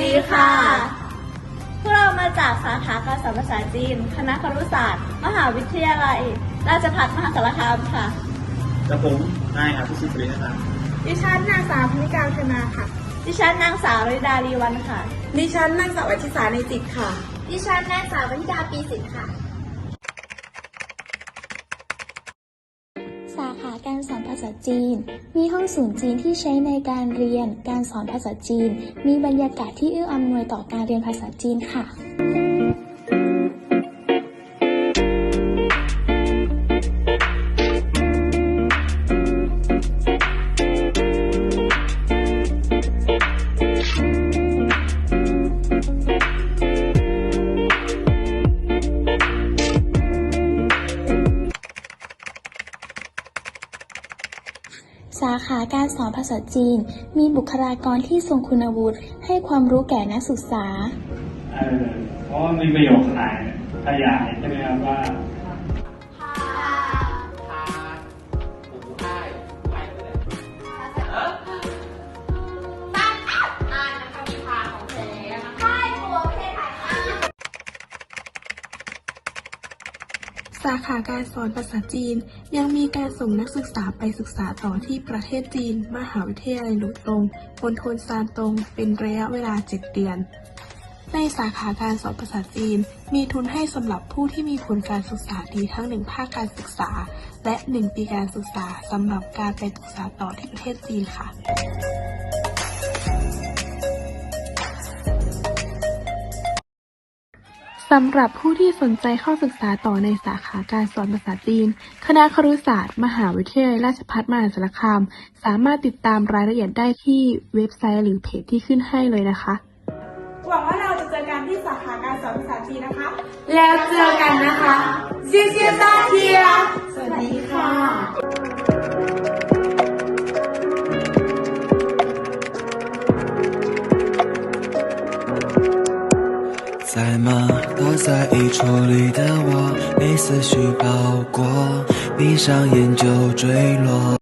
ดีค่ะ พวกเรามาจากสาขาการสอนภาษาจีน คณะครุศาสตร์ มหาวิทยาลัย ราชภัฏมหาสารคามค่ะกับผมนายอาภิชิตเลยนะครับดิฉันนางสาวพนิการชนาค่ะ ดิฉันนางสาวริดาลีวันค่ะ ดิฉันนางสาววัชิสาในจิตค่ะ ดิฉันนางสาววนิดาปีสิทธ์ค่ะ สาขาการสอนภาษาจีน มีห้องศูนย์จีนที่ใช้ในการเรียน การสอนภาษาจีน มีบรรยากาศที่เอื้ออำนวยต่อการเรียนภาษาจีนค่ะ สาขาการสอนภาษาจีน มีบุคลากรที่ทรงคุณวุฒิให้ความรู้แก่นักศึกษา เออเพราะว่ามีประโยคขายขยายใช่ไหมครับว่า สาขาการสอนภาษาจีน ยังมีการส่งนักศึกษาไปศึกษาต่อที่ประเทศจีน มหาวิทยาลัยหลูตงมณฑลซานตง เป็นระยะเวลา 7 เดือน ในสาขาการสอนภาษาจีน มีทุนให้สำหรับผู้ที่มีผลการศึกษาดีทั้ง1ภาคการศึกษา และ 1 ปีการศึกษาสำหรับการไปศึกษาต่อที่ประเทศจีนค่ะ สำหรับผู้ที่สนใจเข้าศึกษาต่อในสาขาการสอนภาษาจีน คณะครุศาสตร์ มหาวิทยาลัยราชภัฏมหาสารคาม สามารถติดตามรายละเอียดได้ที่เว็บไซต์หรือเพจที่ขึ้นให้เลยนะคะ หวังว่าเราจะเจอกันที่สาขาการสอนภาษาจีนนะคะ แล้วเจอกันนะคะเซียเซียตาเทียสวัสดีค่ะ 在吗？躲在衣橱里的我，被思绪包裹，闭上眼就坠落。